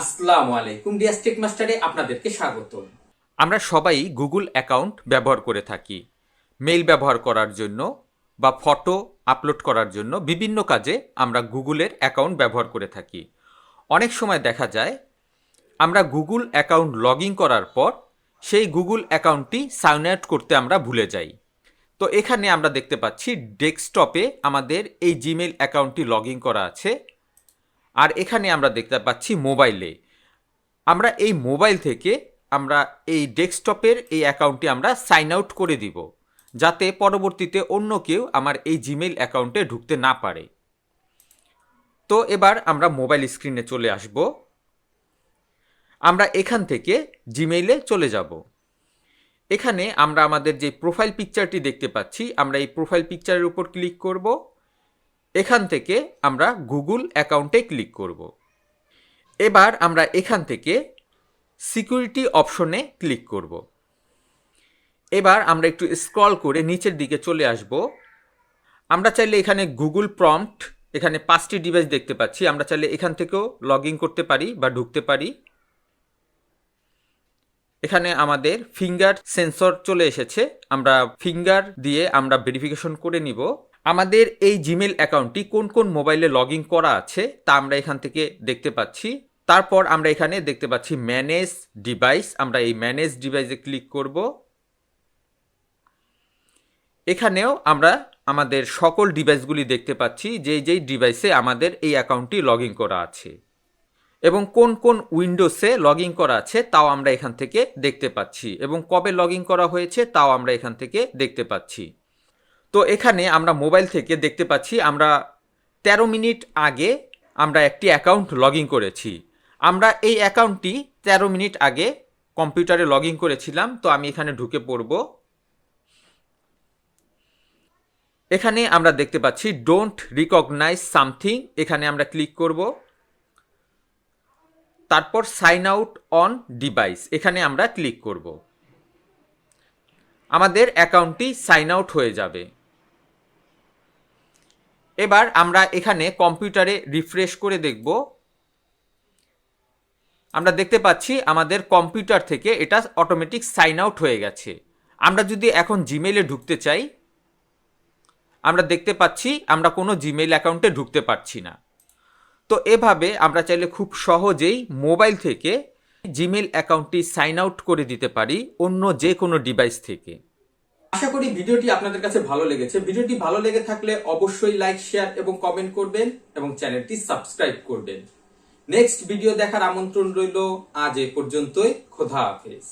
আসসালামু আলাইকুম মাস্টারে, আপনাদেরকে স্বাগত আমরা সবাই গুগল অ্যাকাউন্ট ব্যবহার করে থাকি। মেইল ব্যবহার করার জন্য বা ফটো আপলোড করার জন্য বিভিন্ন কাজে আমরা গুগলের অ্যাকাউন্ট ব্যবহার করে থাকি। অনেক সময় দেখা যায়, আমরা গুগল অ্যাকাউন্ট লগ ইন করার পর সেই গুগল অ্যাকাউন্টটি সাইন আউট করতে আমরা ভুলে যাই। তো এখানে আমরা দেখতে পাচ্ছি, ডেস্কটপে আমাদের এই জিমেল অ্যাকাউন্টটি লগ ইন করা আছে। আর এখানে আমরা দেখতে পাচ্ছি মোবাইলে। আমরা এই মোবাইল থেকে আমরা এই ডেস্কটপের এই অ্যাকাউন্টটি আমরা সাইন আউট করে দিব, যাতে পরবর্তীতে অন্য কেউ আমার এই জিমেল অ্যাকাউন্টে ঢুকতে না পারে। তো এবার আমরা মোবাইল স্ক্রিনে চলে আসব। আমরা এখান থেকে জিমেইলে চলে যাব। এখানে আমরা আমাদের যে প্রোফাইল পিকচারটি দেখতে পাচ্ছি, আমরা এই প্রোফাইল পিকচারের উপর ক্লিক করব। এখান থেকে আমরা গুগল অ্যাকাউন্টে ক্লিক করব। এবার আমরা এখান থেকে সিকিউরিটি অপশনে ক্লিক করব। এবার আমরা একটু স্ক্রল করে নিচের দিকে চলে আসব। আমরা চাইলে এখানে গুগল প্রম্পট এখানে পাঁচটি ডিভাইস দেখতে পাচ্ছি। আমরা চাইলে এখান থেকেও লগ করতে পারি বা ঢুকতে পারি। এখানে আমাদের ফিঙ্গার সেন্সর চলে এসেছে। আমরা ফিঙ্গার দিয়ে আমরা ভেরিফিকেশন করে নিব। আমাদের এই জিমেল অ্যাকাউন্টটি কোন কোন মোবাইলে লগ ইন করা আছে তা আমরা এখান থেকে দেখতে পাচ্ছি। তারপর আমরা এখানে দেখতে পাচ্ছি ম্যানেজ ডিভাইস আমরা এই ম্যানেজ ডিভাইসে ক্লিক করব। এখানেও আমরা আমাদের সকল ডিভাইসগুলি দেখতে পাচ্ছি যেই যেই ডিভাইসে আমাদের এই অ্যাকাউন্টটি লগ ইন করা আছে। এবং কোন কোন উইন্ডোসে লগ ইন করা আছে তাও আমরা এখান থেকে দেখতে পাচ্ছি। এবং কবে লগ ইন করা হয়েছে তাও আমরা এখান থেকে দেখতে পাচ্ছি। তো এখানে আমরা মোবাইল থেকে দেখতে পাচ্ছি আমরা ১৩ মিনিট আগে আমরা একটি অ্যাকাউন্ট লগ করেছি। আমরা এই অ্যাকাউন্টটি ১৩ মিনিট আগে কম্পিউটারে লগ করেছিলাম, তো আমি এখানে ঢুকে পড়ব। এখানে আমরা দেখতে পাচ্ছি ডোন্ট রিকগনাইজ সামথিং এখানে আমরা ক্লিক করব। তারপর সাইন আউট অন ডিভাইস এখানে আমরা ক্লিক করব। আমাদের অ্যাকাউন্টটি সাইন আউট হয়ে যাবে। এবার আমরা এখানে কম্পিউটারে রিফ্রেশ করে দেখব। আমরা দেখতে পাচ্ছি আমাদের কম্পিউটার থেকে এটা অটোমেটিক সাইন আউট হয়ে গেছে। আমরা যদি এখন জিমেইলে ঢুকতে চাই, আমরা দেখতে পাচ্ছি আমরা কোনো জিমেইল অ্যাকাউন্টে ঢুকতে পারছি না। তো এভাবে আমরা চাইলে খুব সহজেই মোবাইল থেকে জিমেল অ্যাকাউন্টটি সাইন আউট করে দিতে পারি অন্য যে কোনো ডিভাইস থেকে। আশা করি ভিডিওটি আপনাদের কাছে ভালো লেগেছে। ভিডিওটি ভালো লেগে থাকলে অবশ্যই লাইক শেয়ার এবং কমেন্ট করবেন এবং চ্যানেলটি সাবস্ক্রাইব করবেন। নেক্সট ভিডিও দেখার আমন্ত্রণ রইল আজ এ পর্যন্তই। খোদা হাফেজ।